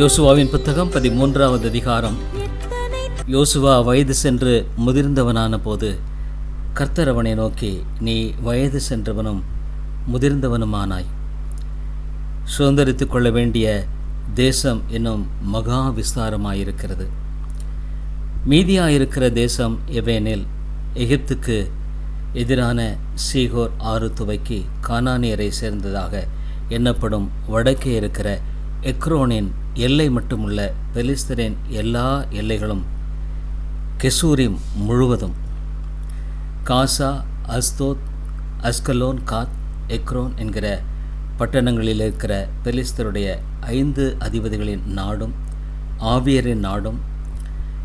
யோசுவாவின் புத்தகம் பதிமூன்றாவது அதிகாரம். யோசுவா வயது சென்று முதிர்ந்தவனான போது கர்த்தர் அவனை நோக்கி நீ வயது சென்றவனும் முதிர்ந்தவனுமானாய். சுதந்திரித்து கொள்ள வேண்டிய தேசம் என்னும் மகா விஸ்தாரமாயிருக்கிறது. மீதியாயிருக்கிற தேசம் எவேனில் எகிப்துக்கு எதிரான சீகோர் ஆறு துவைக்கு கானானியரை சேர்ந்ததாக எண்ணப்படும் வடக்கே இருக்கிற எக்ரோனின் எல்லை மட்டுமுள்ள பெலிஸ்தரின் எல்லா எல்லைகளும் கெசூரிம் முழுவதும். காசா அஸ்தோத் அஸ்கலோன் காத் எக்ரோன் என்கிற பட்டணங்களில் இருக்கிற பெலிஸ்தருடைய ஐந்து அதிபதிகளின் நாடும் ஆவியரின் நாடும்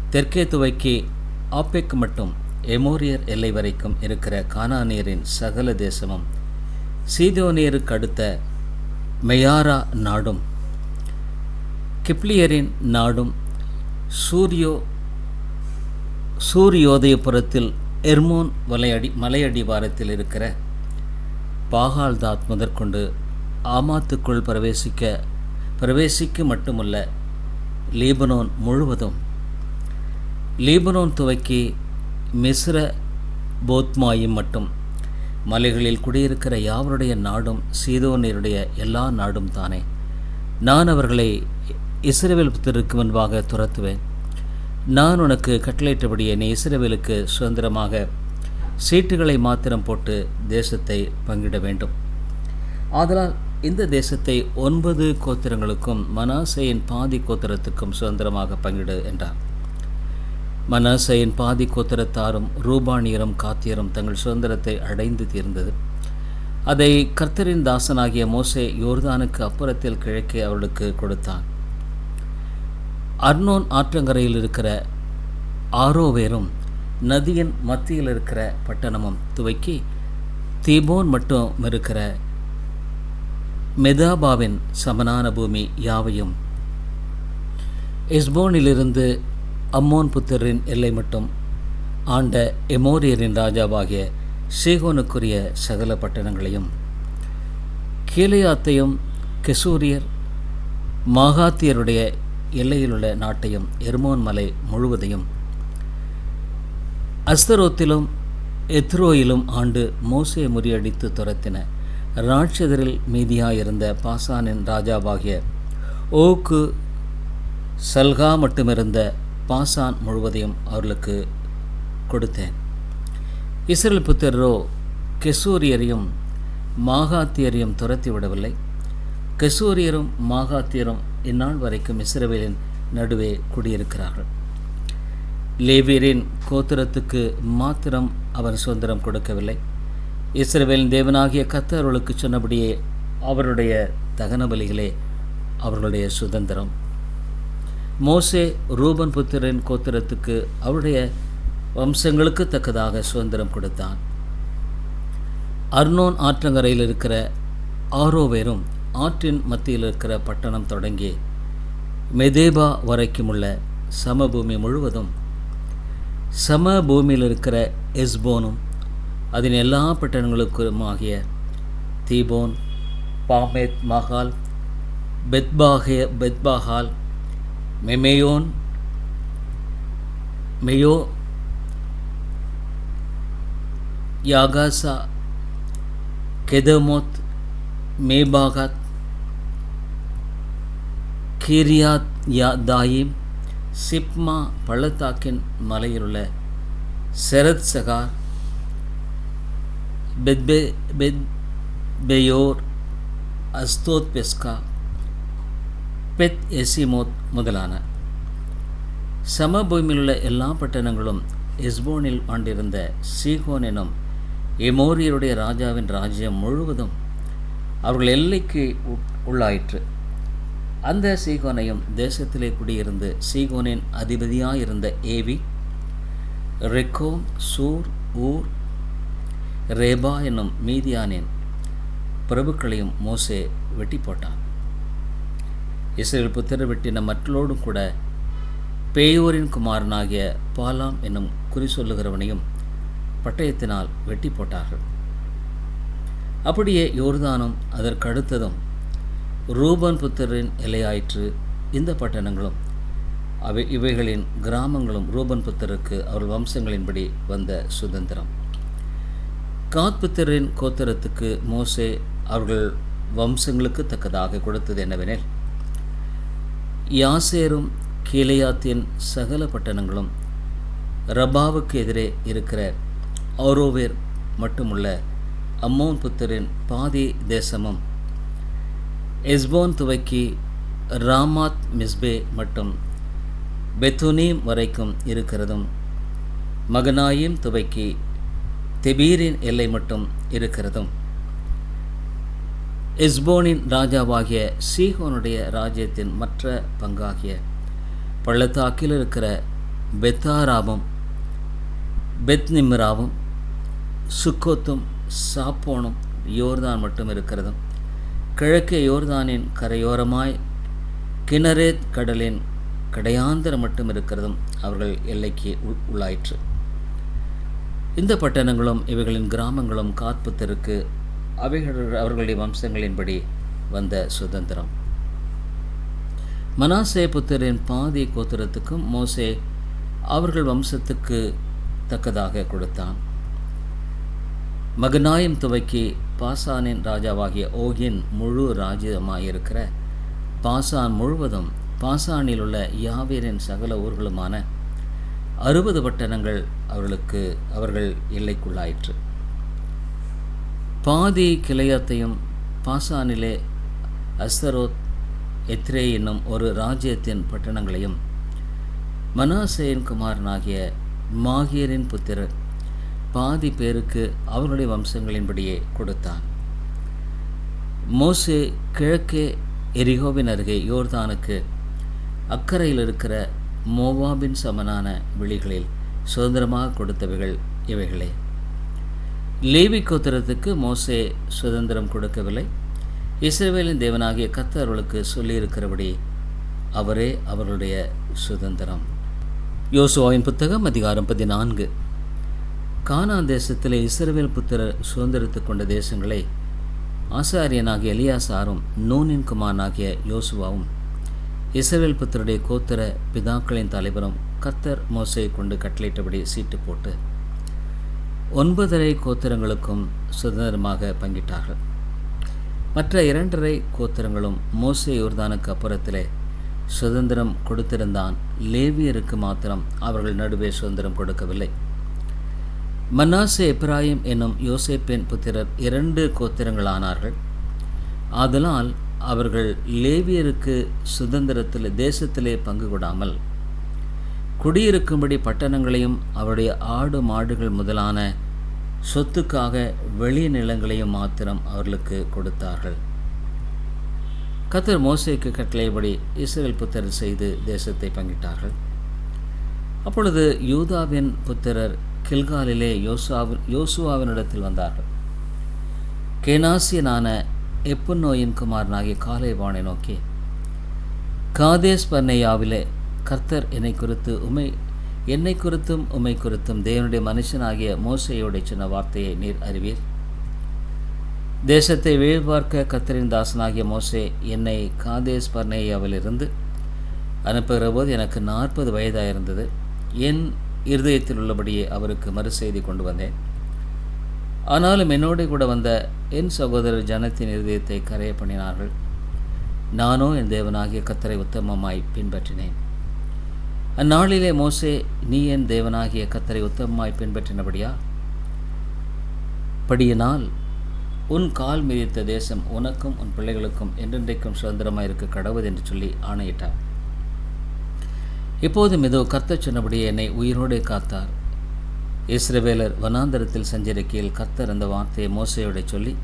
தெற்கே துவைக்கி ஆப்பெக் மட்டும் எமோரியர் எல்லை வரைக்கும் இருக்கிற கானானியரின் சகல தேசமும் சீதோனியருக்கு அடுத்த மெயாரா நாடும் கிப்ளியரின் நாடும் சூரியோ சூரியோதயபுரத்தில் எர்மோன் வலையடி மலையடிவாரத்தில் இருக்கிற பாகால்தாத் முதற்கொண்டு ஆமாத்துக்குள் பிரவேசிக்க பிரவேசிக்க மட்டுமல்ல லீபனோன் முழுவதும் லீபனோன் துவக்கி மிஸ்ர போத்மாயும் மட்டும் மலைகளில் குடியிருக்கிற யாவருடைய நாடும் சீதோனியருடைய எல்லா நாடும் தானே. நான் அவர்களை இஸ்ரவேல் புத்தருக்கு முன்பாக துரத்துவேன். நான் உனக்கு கட்டளையிட்டபடியே நீ இஸ்ரவேலுக்கு சுதந்திரமாக சீட்டுகளை மாத்திரம் போட்டு தேசத்தை பங்கிட வேண்டும். ஆதலால் இந்த தேசத்தை ஒன்பது கோத்திரங்களுக்கும் மனாசையின் பாதி கோத்திரத்துக்கும் சுதந்திரமாக பங்கிடு என்றார். மனாசையின் பாதி கோத்திரத்தாரும் ரூபானியரும் காத்தியரும் தங்கள் சுதந்திரத்தை அடைந்து தீர்ந்தது. அதை கர்த்தரின் தாசனாகிய மோசே யோர்தானுக்கு அப்புறத்தில் கிழக்கே அவர்களுக்கு கொடுத்தான். அர்னோன் ஆற்றங்கரையில் இருக்கிற ஆரோவேரும் நதியின் மத்தியில் இருக்கிற பட்டணமும் துவக்கி தீபோன் மட்டும் இருக்கிற மெதாபாவின் சமனான பூமி யாவையும். எஸ்போனிலிருந்து அம்மோன் புத்தரின் எல்லை மட்டும் ஆண்ட எமோரியரின் ராஜாவாகிய சீகோனுக்குரிய சகல பட்டணங்களையும் கீழையாத்தையும் கெசூரியர் மாகாத்தியருடைய எல்லையிலுள்ள நாட்டையும் எர்மோன் மலை முழுவதையும் அஸ்தரோத்திலும் எத்ரோயிலும் ஆண்டு மோசே முறியடித்து துரத்தின. ராட்சதரில் மீதியாயிருந்த பாசானின் ராஜாவாகிய ஓக்கு சல்கா மட்டுமிருந்த பாசான் முழுவதையும் அவர்களுக்கு கொடுத்தேன். இஸ்ரேல் புத்திரரோ கெசூரியரையும் மாகாத்தியரையும் துரத்தி விடவில்லை கெசூரியரும் மாகாத்தியரும் இந்நாள் வரைக்கும் இஸ்ரவேலின் நடுவே குடியிருக்கிறார்கள். லேவியரின் கோத்திரத்துக்கு மாத்திரம் அவர் சுதந்திரம் கொடுக்கவில்லை. இஸ்ரவேலின் தேவனாகிய கத்தர்களுக்கு சொன்னபடியே அவருடைய தகன பலிகளே அவர்களுடைய சுதந்திரம். மோசே ரூபன் புத்திரன் கோத்திரத்துக்கு அவருடைய வம்சங்களுக்கு தக்கதாக சுதந்திரம் கொடுத்தான். அர்னோன் ஆற்றங்கரையில் இருக்கிற ஆரோவேரும் ஆற்றின் மத்தியில் இருக்கிற பட்டணம் தொடங்கி மெதேபா வரைக்கும் உள்ள சமபூமி முழுவதும் சமபூமியில் இருக்கிற எஸ்போனும் அதன் எல்லா பட்டணங்களுக்குமாகிய தீபோன் பாமேத் மஹால் பெத்பாகே பெத்பாகால் மெமேயோன் மெயோ Jahaz Kedemoth Mephaath Kiriathaim Sibmah பள்ளத்தாக்கின் மலையிலுள்ள செரத் சகார் பெத்பே பெத் பெயோர் அஸ்தோத் பெஸ்கா பெத் எசிமோத் முதலான. சமபூமியிலுள்ள எல்லா பட்டணங்களும் எஸ்போனில் ஆண்டிருந்த சீகோன் எனும் எமோரியருடைய ராஜாவின் ராஜ்யம் முழுவதும் அவர்கள் எல்லைக்கு உள்ளாயிற்று. அந்த சீகோனையும் தேசத்திலே குடியிருந்து சீகோனின் அதிபதியாக இருந்த ஏவி ரெக்கோம் சூர் ஊர் ரேபா என்னும் மீதியானின் பிரபுக்களையும் மோசே வெட்டி போட்டான். இஸ்ரேல் புத்திர வெட்டின மற்றோடும் கூட பேயோரின் குமாரனாகிய பாலாம் என்னும் குறி சொல்லுகிறவனையும் பட்டயத்தினால் வெட்டி போட்டார்கள். அப்படியே யோர்தானும் அதற்கடுத்ததும் ரூபன் புத்திரின் எல்லையாயிற்று இந்த பட்டணங்களும். அவை இவைகளின் கிராமங்களும் ரூபன் புத்தருக்கு அவர்கள் வம்சங்களின்படி வந்த சுதந்திரம். காத் புத்தரின் கோத்திரத்துக்கு மோசே அவர்கள் வம்சங்களுக்கு தக்கதாக கொடுத்தது என்னவெனில் யாசேரும் கீழையாத்தின் சகல பட்டணங்களும் ரபாவுக்கு எதிரே இருக்கிற ஆரோவேர் மட்டுமுள்ள அம்மோன் புத்தரின் பாதி தேசமும் எஸ்போன் துவக்கி ராமாத் மிஸ்பே மற்றும் பெத்துனீம் வரைக்கும் இருக்கிறதும் மகனாயும் துவக்கி தெபீரின் எல்லை மட்டும் இருக்கிறதும். எஸ்போனின் ராஜாவாகிய சீகோனுடைய ராஜ்யத்தின் மற்ற பங்காகிய பள்ளத்தாக்கில் இருக்கிற பெத்தாராவும் பெத்னிம்ராவும் சுக்கோத்தும் சாப்போனும் யோர்தான் மட்டும் இருக்கிறதும். கிழக்கே யோர்தானின் கரையோரமாய் கிணரேத் கடலின் கடையாந்திரம் மட்டும் இருக்கிறதும் அவர்கள் எல்லைக்கு உள் உள்ளாயிற்று. இந்த பட்டணங்களும் இவைகளின் கிராமங்களும் காத்புத்தருக்கு அவைகள் அவர்களுடைய வம்சங்களின்படி வந்த சுதந்திரம். மனாசே புத்தரின் பாதி கோத்திரத்துக்கும் மோசே அவர்கள் வம்சத்துக்கு தக்கதாக கொடுத்தான். மகனாயம் துவக்கி பாசானின் ராஜாவாகிய ஓகின் முழு ராஜ்யமாயிருக்கிற பாசான் முழுவதும் பாசானில் உள்ள யாவீரின் சகல ஊர்களுமான அறுபது பட்டணங்கள் அவர்களுக்கு அவர்கள் எல்லைக்குள்ளாயிற்று. பாதி கிளையத்தையும் பாசானிலே அஸ்தரோத் எத்ரே என்னும் ஒரு ராஜ்யத்தின் பட்டணங்களையும் மனாசேயின் குமாரனாகிய மாகியரின் புத்திரர் பாதி பேருக்கு அவர்களுடைய வம்சங்களின்படியே கொடுத்தான். மோசே கிழக்கே எரிகோவின் அருகே யோர்தானுக்கு அக்கறையில் இருக்கிற மோவாபின் சமனான விழிகளில் சுதந்திரமாக கொடுத்தவைகள் இவைகளே. லேவி கோத்திரத்துக்கு மோசே சுதந்திரம் கொடுக்கவில்லை. இஸ்ரேவேலின் தேவனாகிய கத்தர்களுக்கு சொல்லியிருக்கிறபடி அவரே அவர்களுடைய சுதந்திரம். யோசுவாவின் புத்தகம் அதிகாரம் பதினான்கு. கானான் தேசத்தில் இஸ்ரவேல் புத்திரர் சுதந்திரித்து கொண்ட தேசங்களை ஆசாரியனாகிய எலியாசாரும் நூனின் குமாரனாகிய யோசுவாவும் இஸ்ரவேல் புத்தருடைய கோத்திர பிதாக்களின் தலைவரும் கத்தர் மோசையை கொண்டு கட்டளையிட்டபடி சீட்டு போட்டு ஒன்பதரை கோத்திரங்களுக்கும் சுதந்திரமாக பங்கிட்டார்கள். மற்ற இரண்டரை கோத்திரங்களும் மோசை யோர்தானுக்கு அப்புறத்திலே சுதந்திரம் கொடுத்திருந்தான். லேவியருக்கு மாத்திரம் அவர்கள் நடுவே சுதந்திரம் கொடுக்கவில்லை. மன்னாசே எப்ராயிம் என்னும் யோசேப்பின் புத்திரர் இரண்டு கோத்திரங்களானார்கள். ஆதலால் அவர்கள் லேவியருக்கு சுதந்திரத்தில் தேசத்திலே பங்கு கொடாமல் குடியிருக்கும்படி பட்டணங்களையும் அவருடைய ஆடு மாடுகள் முதலான சொத்துக்காக வெளி நிலங்களையும் மாத்திரம் அவர்களுக்கு கொடுத்தார்கள். கத்தர் மோசைக்கு கட்டளைப்படி இஸ்ரேல் புத்திரர் செய்து தேசத்தை பங்கிட்டார்கள். அப்பொழுது யூதாவின் புத்திரர் கில்காலிலே யோசுவாவின் யோசுவாவினிடத்தில் வந்தார்கள். கேனாசியனான எப்புநோயின் குமாரனாகிய காலைவானை நோக்கி காதேஸ் பர்னேயாவிலே கர்த்தர் என்னை குறித்து உமை என்னை குறித்தும் உமை குறித்தும் தேவனுடைய மனுஷனாகிய மோசையோடைய சொன்ன வார்த்தையை நீர் அறிவீர்? தேசத்தை வீழ்பார்க்க கத்தரின் தாசனாகிய மோசே என்னை காதேஸ் பர்னேயாவிலிருந்து அனுப்புகிற போது எனக்கு நாற்பது வயதாக இருந்தது என் இருதயத்தில் உள்ளபடியே அவருக்கு மறு செய்தி கொண்டு வந்தேன். ஆனாலும் என்னோடு கூட வந்த என் சகோதரர் ஜனத்தின் இருதயத்தை கரைய பண்ணினார்கள். நானோ என் தேவனாகிய கத்தரை உத்தமமாய் பின்பற்றினேன். அந்நாளிலே மோசே நீ என் தேவனாகிய கத்தரை உத்தமமாய் பின்பற்றினபடியா? படியினால் உன் கால் மிதித்த தேசம் உனக்கும் உன் பிள்ளைகளுக்கும் என்றென்றைக்கும் சுதந்திரமாக இருக்க கடவுது என்று சொல்லி ஆணையிட்டார். இப்போதும் இதோ கர்த்தர் சொன்னபடியே என்னை உயிரோடே காத்தார். இஸ்ரவேலர் வனாந்தரத்தில் சஞ்சரிக்கையில் கர்த்தர் அந்த வார்த்தையை மோசையோட சொல்லி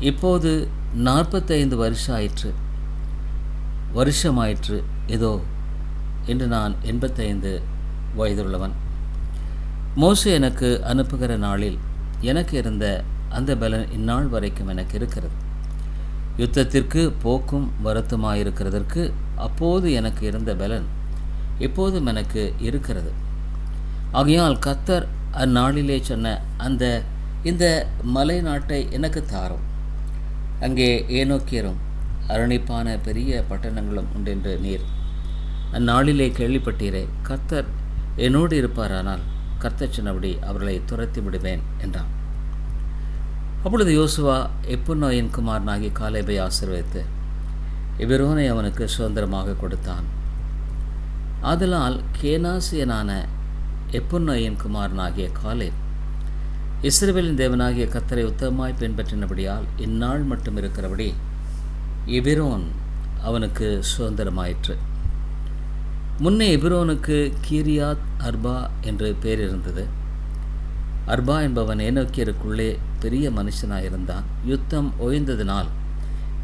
இப்போது நாற்பத்தைந்து வருஷம் ஆயிற்று வருஷமாயிற்று. இதோ என்று நான் எண்பத்தைந்து வயதுள்ளவன். மோசு எனக்கு அனுப்புகிற நாளில் எனக்கு இருந்த அந்த பலன் இந்நாள் வரைக்கும் எனக்கு இருக்கிறது. யுத்தத்திற்கு போக்கும் வருத்தமாயிருக்கிறதற்கு அப்போது எனக்கு இருந்த பலன் எப்போதும் எனக்கு இருக்கிறது. ஆகையால் கத்தர் அந்நாளிலே சொன்ன அந்த இந்த மலை நாட்டை எனக்கு தாரும். அங்கே ஏனோக்கியரும் அரணிப்பான பெரிய பட்டணங்களும் உண்டென்று நீர் அந்நாளிலே கேள்விப்பட்டீரே கர்த்தர் என்னோடு இருப்பாரானால் கர்த்தர் சொன்னபடி அவர்களை துரத்தி விடுவேன் என்றான். அப்பொழுது யோசுவா எப்புநோயின் குமாரனாகி காலேபை ஆசீர்வதித்து எபிரோனை அவனுக்கு சுதந்திரமாக கொடுத்தான். ஆதலால் கேனாசியனான எப்புன்னோயின் குமாரனாகிய காலே இஸ்ரேலின் தேவனாகிய கத்தரை உத்தமமாய் பின்பற்றினபடியால் இந்நாள் மட்டும் இருக்கிறபடி எபிரோன் அவனுக்கு சுதந்திரமாயிற்று. முன்னே எபிரோனுக்கு கீரியாத் அர்பா என்று பேர் இருந்தது. அர்பா என்பவன் ஏனோக்கியருக்குள்ளே பெரிய மனுஷனாயிருந்தான். யுத்தம் ஓய்ந்ததினால்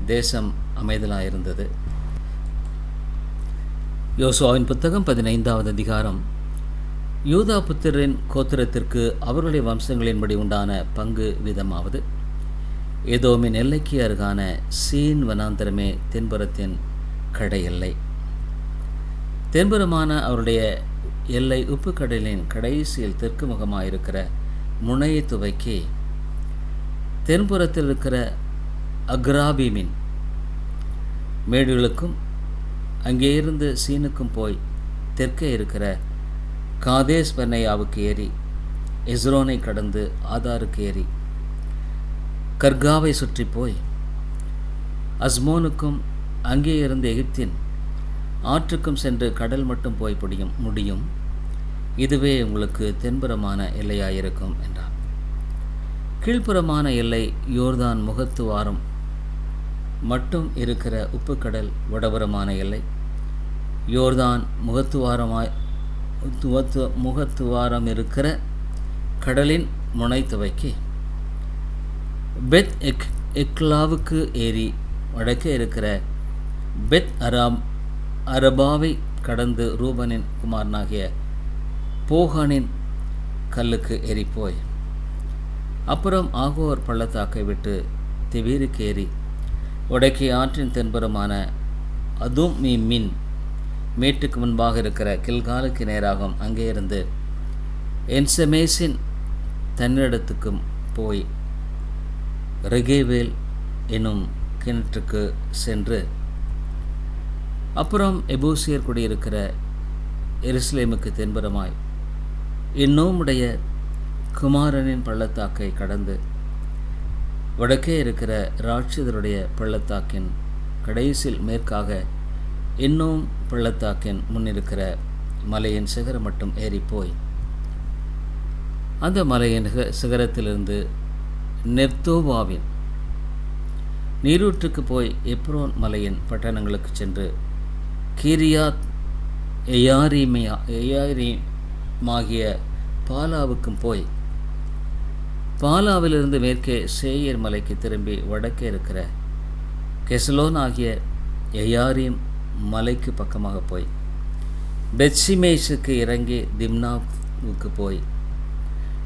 தேசம் அமைதலாயிருந்தது. யோசுவாவின் புத்தகம் பதினைந்தாவது அதிகாரம். யூதா புத்திரின் கோத்திரத்திற்கு அவர்களுடைய வம்சங்களின்படி உண்டான பங்கு வீதமாவது. ஏதோமின் எல்லைக்கு அருகான சீன் வனாந்தரமே தென்புறத்தின் கடை எல்லை. தென்புறமான அவருடைய எல்லை உப்பு கடலின் கடைசியில் தெற்கு முகமாயிருக்கிற முனையை துவைக்கி தென்புறத்தில் இருக்கிற அக்ராபீமின் மேடுகளுக்கும் அங்கே இருந்து சீனுக்கும் போய் தெற்கே இருக்கிற காதேஸ் பெர்னையாவுக்கு ஏறி எஸ்ரோனை கடந்து ஆதாருக்கு ஏறி கர்காவை சுற்றி போய் அஸ்மோனுக்கும் அங்கே இருந்து எகிப்தின் ஆற்றுக்கும் சென்று கடல் மட்டும் போய் முடியும் முடியும். இதுவே உங்களுக்கு தென்புறமான எல்லையாயிருக்கும் என்றார் கீழ்ப்புறமான எல்லை யோர்தான் முகத்துவாரம் மட்டும் இருக்கிற உப்புக்கடல் வடபுறமான எல்லை. யோர்தான் முகத்துவாரமாய் துவத்து முகத்துவாரம் இருக்கிற கடலின் முனை துவைக்கு பெத் எக் எக்லாவுக்கு ஏறி வடக்கே இருக்கிற பெத் அராம் அரபாவை கடந்து ரூபனின் குமாரனாகிய போகானின் கல்லுக்கு ஏறி போய் அப்புறம் ஆகோர் பள்ளத்தாக்கை விட்டு திவீருக்கு ஏறி வடக்கே ஆற்றின் தென்புறமான அதும் மீ மின் மேட்டுக்கு முன்பாக இருக்கிற கில்காலுக்கு நேராகும். அங்கே இருந்து என்சமேசின் தன்னிடத்துக்கும் போய் ரெகேவேல் என்னும் கிணற்றுக்கு சென்று அப்புறம் எபூசியர் குடியிருக்கிற எருசலேமுக்கு தென்புறமாய் இன்னுமுடைய குமாரனின் பள்ளத்தாக்கை கடந்து வடக்கே இருக்கிற ராட்சிதருடைய பள்ளத்தாக்கின் கடைசியில் மேற்காக இன்னும் பள்ளத்தாக்கின் முன்னிருக்கிற மலையின் சிகரம் மட்டும் ஏறிப்போய் அந்த மலையின் சிகரத்திலிருந்து நெர்தோவாவின் நீரூற்றுக்கு போய் எப்ரோன் மலையின் பட்டணங்களுக்கு சென்று கீரியாத் எயாரிமையா எயாரிமாகிய பாலாவுக்கும் போய் பாலாவிலிருந்து மேற்கே சேயர் மலைக்கு திரும்பி வடக்கே இருக்கிற கெசலோன் ஆகிய எயாரிம் மலைக்கு பக்கமாக போய் பெட்சிமேஷுக்கு இறங்கி திம்னாவுக்கு போய்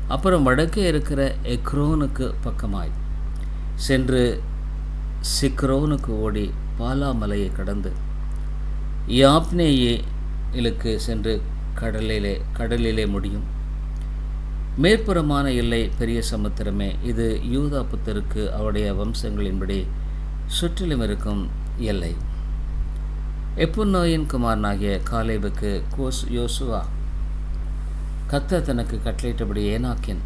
அப்புறம் வடக்கே இருக்கிற எக்ரோனுக்கு பக்கமாய் சென்று சிக்ரோனுக்கு ஓடி பாலா மலையை கடந்து யாப்னேயிலுக்கு சென்று கடலிலே கடலிலே முடியும். மேற்புறமான எல்லை பெரிய சமுத்திரமே. இது யூதா புத்தருக்கு அவருடைய வம்சங்களின்படி சுற்றிலும் இருக்கும் எல்லை. எப்புநோயின் குமாரனாகிய காலேபுக்கு கோஸ் யோசுவா கத்த தனக்கு கட்டளையிட்டபடி ஏனாக்கின்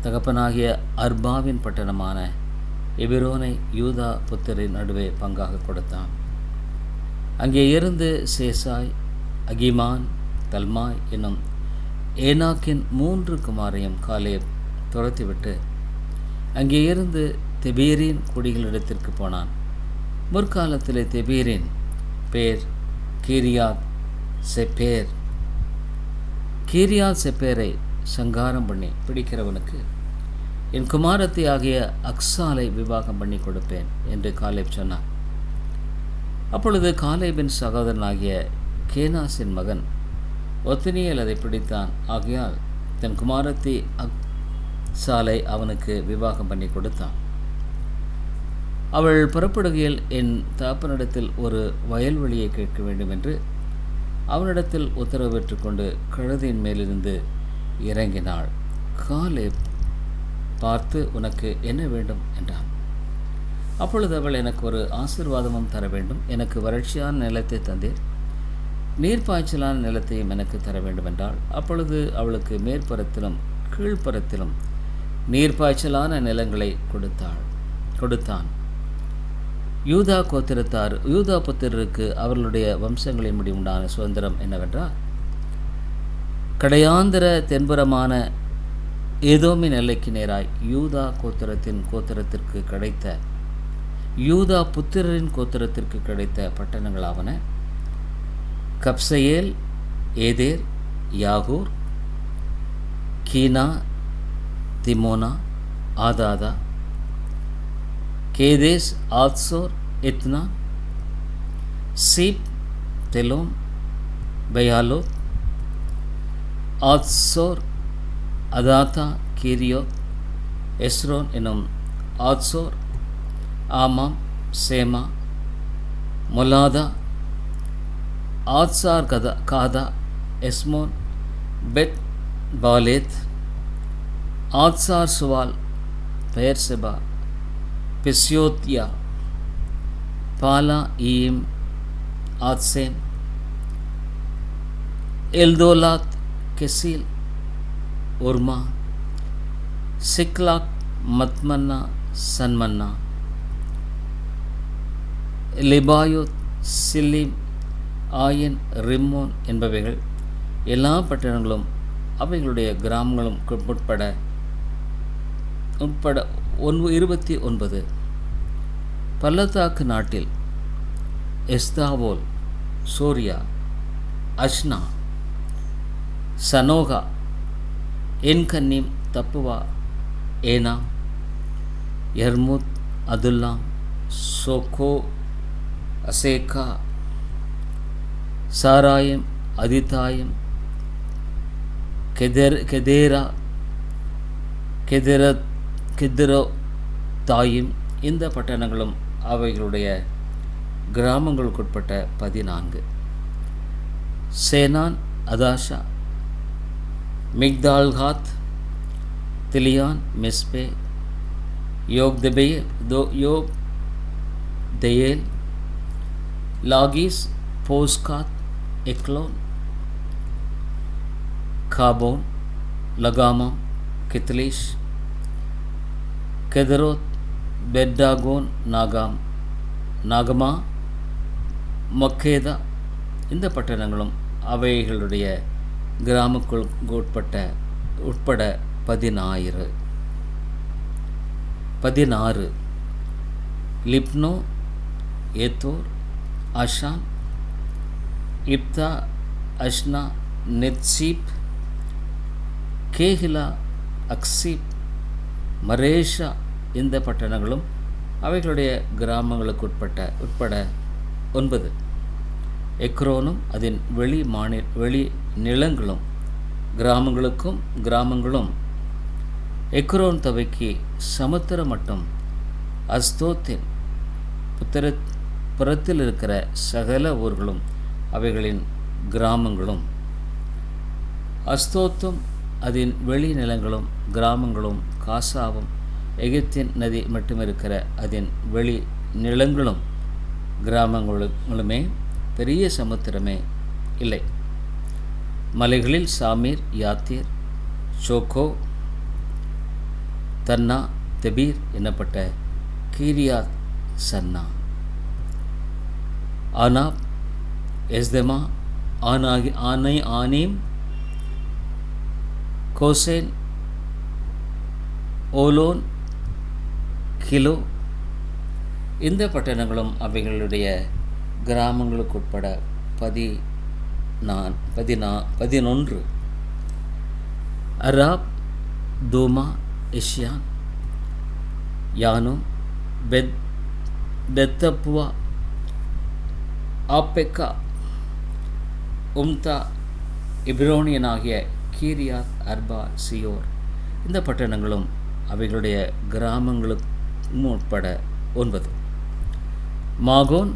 தகப்பனாகிய அர்பாவின் பட்டணமான எபிரோனை யூதா புத்தரின் நடுவே பங்காக கொடுத்தான். அங்கே இருந்து சேசாய் அகிமான் தல்மாய் என்னும் ஏனாக்கின் மூன்று குமாரையும் காலேப் துரத்திவிட்டு அங்கே இருந்து தெபீரின் குடிகளிடத்திற்கு போனான். முற்காலத்தில் தெபீரின் பேர் கீரியாத் செப்பேர். கீரியாத் செப்பேரை சங்காரம் பண்ணி பிடிக்கிறவனுக்கு என் குமாரத்தை ஆகிய அக்ஸாலை விவாகம் பண்ணி கொடுப்பேன் என்று காலேப் சொன்னான். அப்பொழுது காலேபின் சகோதரனாகிய கேனாஸின் மகன் ஒத்தினியல் அதை பிடித்தான். ஆகையால் தன் குமாரத்தை அக் சாலை அவனுக்கு விவாகம் பண்ணி கொடுத்தான். அவள் புறப்படுகையில் என் தாப்பனிடத்தில் ஒரு வயல்வெளியை கேட்க வேண்டும் என்று அவனிடத்தில் உத்தரவு பெற்றுக்கொண்டு கழுதையின் மேலிருந்து இறங்கினாள். காலே பார்த்து உனக்கு என்ன வேண்டும்? என்றான். அப்பொழுது அவள் எனக்கு ஒரு ஆசிர்வாதமும் தர வேண்டும். எனக்கு வறட்சியான நிலத்தை தந்தீர். நீர்ப்பாய்ச்சலான நிலத்தையும் எனக்கு தர வேண்டுமென்றால் அப்பொழுது அவளுக்கு மேற்புறத்திலும் கீழ்ப்புறத்திலும் நீர்ப்பாய்ச்சலான நிலங்களை கொடுத்தாள் கொடுத்தான். யூதா கோத்திரத்தார் யூதா புத்திரருக்கு அவர்களுடைய வம்சங்களின்படி உண்டான சுதந்திரம் என்னவென்றால் கடையாந்திர தென்புறமான ஏதோமின் எல்லைக்கு நேராய் யூதா கோத்திரத்தின் கோத்திரத்திற்கு கிடைத்த யூதா புத்திரரின் கோத்திரத்திற்கு கிடைத்த பட்டணங்களாவன கப்சயேல் ஏதேர் யாகூர் கீனா திமோனா ஆதாதா கேதேஸ் ஆத்சோர் எத்னா சீப் தெலோம் பெயாலோ ஆத்சோர் அதாத்தா கீரியோ எஸ்ரோன் எனும் ஆத்சோர் ஆமாம் சேமா மொலாதா ஆத்சார் கதா காதா Heshmon bed பாலேத் ஆத்சார் சுவால் Beersheba பிஸ்யோத்யா Bala ஈம் ஆத்சேம் எல்தோலாத் கெசில் உர்மா சிக்லாக் மத்மன்னா சன்மன்னா லிபாயோத் சில்லிம் Ayan Rimmon என்பவைகள் எல்லா பட்டணங்களும் அவைகளுடைய கிராமங்களும் உட்பட உட்பட ஒன்பது இருபத்தி ஒன்பது. பள்ளத்தாக்கு நாட்டில் எஸ்தாவோல் சோரியா அஷ்னா சனோகா என்கன்னிம் தப்புவா ஏனா எர்முத் அதுல்லாம் சோகோ அசேகா சாராயம் அதிதாயம் கெதர் கெதேரா கெதிர கெதிரோ தாயும் இந்த பட்டணங்களும் அவைகளுடைய கிராமங்களுக்குட்பட்ட பதினான்கு. சேனான் அதாஷா மிக்தால்காத் திலியான் மிஸ்பே யோக் தெபேயே தோ யோக் தயேல் லாகிஸ் போஸ்காத் எக்லோன் காபோன் லகாமா கித்லீஷ் கெதரோத் பெட்டாகோன் நாகாம் நாகமா மக்கேதா இந்த பட்டணங்களும் அவைகளுடைய கிராமக்குள் உட்பட்ட உட்பட பதினாயிரு. பதினாறு. லிப்னோ ஏத்தோர் அஷான் இப்தா அஷ்னா நெத்சீப் கேஹிலா அக்சீப் மரேஷா இந்த பட்டணங்களும் அவைகளுடைய கிராமங்களுக்கு உட்பட்ட உட்பட ஒன்பது. எக்ரோனும் அதன் வெளி மாநில வெளி நிலங்களும் கிராமங்களுக்கும் கிராமங்களும் எக்ரோன் தவைக்கு சமுத்திர மட்டும். அஸ்தோத்தின் புத்திர புறத்தில் இருக்கிற சகல ஊர்களும் அவைகளின் கிராமங்களும். அஸ்தோத்தும் அதன் வெளிநிலங்களும் கிராமங்களும் காசாவும் எகிப்தின் நதி மட்டும் இருக்கிற அதன் வெளி நிலங்களும் கிராமங்களுமே பெரிய சமுத்திரமே இல்லை. மலைகளில் சாமீர் யாத்தீர் சோக்கோ தன்னா தெபீர் எனப்பட்ட கீரியாத் சன்னா. ஆனாப் எஸ்தெமா ஆனாகி ஆனை ஆனீம் கோசேன் ஓலோன் கிலோ. இந்த பட்டணங்களும் அவைகளுடைய கிராமங்களுக்குட்பட பதி நான் பதினா பதினொன்று. அராப் தூமா இஷ்யான் யானோ பெத் பெத்தப்புவா ஆப்பெக்கா உம்தா இப்ரோனியனாகிய கீரியாத் அர்பா சியோர். இந்த பட்டணங்களும் அவைகளுடைய கிராமங்களுக்கும் உட்பட ஒன்பது. மாகோன்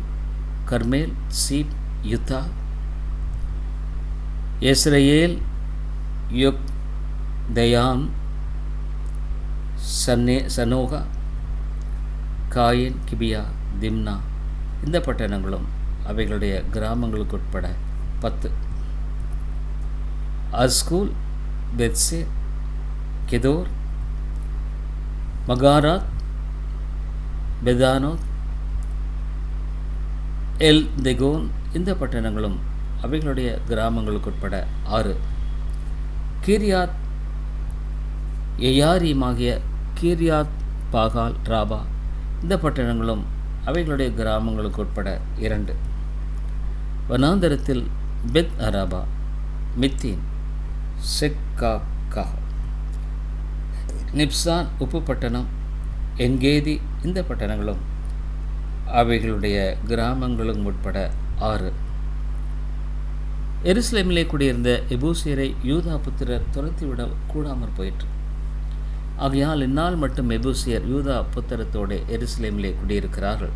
Carmel Ziph Juttah Jezreel Jokdeam சன்னே Zanoah Kain Gibeah Timnah. இந்த பட்டணங்களும் அவைகளுடைய கிராமங்களுக்கு உட்பட பத்து. அஸ்கூல் பெத்சே கெதோர் மகாராத் பெதானோத் எல் தெகோன் இந்த பட்டணங்களும் அவைகளுடைய கிராமங்களுக்குட்பட ஆறு. கீரியாத் எயாரீமாகிய கீரியாத் பாகால் ராபா இந்த பட்டணங்களும் அவைகளுடைய கிராமங்களுக்கு உட்பட இரண்டு. வனாந்தரத்தில் பெத் அராபா மித்தீன் செக்காக்கா நிப்சான் உப்பு பட்டணம் எங்கேதி இந்த பட்டணங்களும் அவைகளுடைய கிராமங்களும் உட்பட ஆறு. எருசலேமிலே குடியிருந்த எபூசியரை யூதா புத்திரர் துரத்திவிட கூடாமற் போயிற்று. ஆகையால் இந்நாள் மட்டும் எபூசியர் யூதா புத்திரத்தோடு எருசலேமிலே குடியிருக்கிறார்கள்.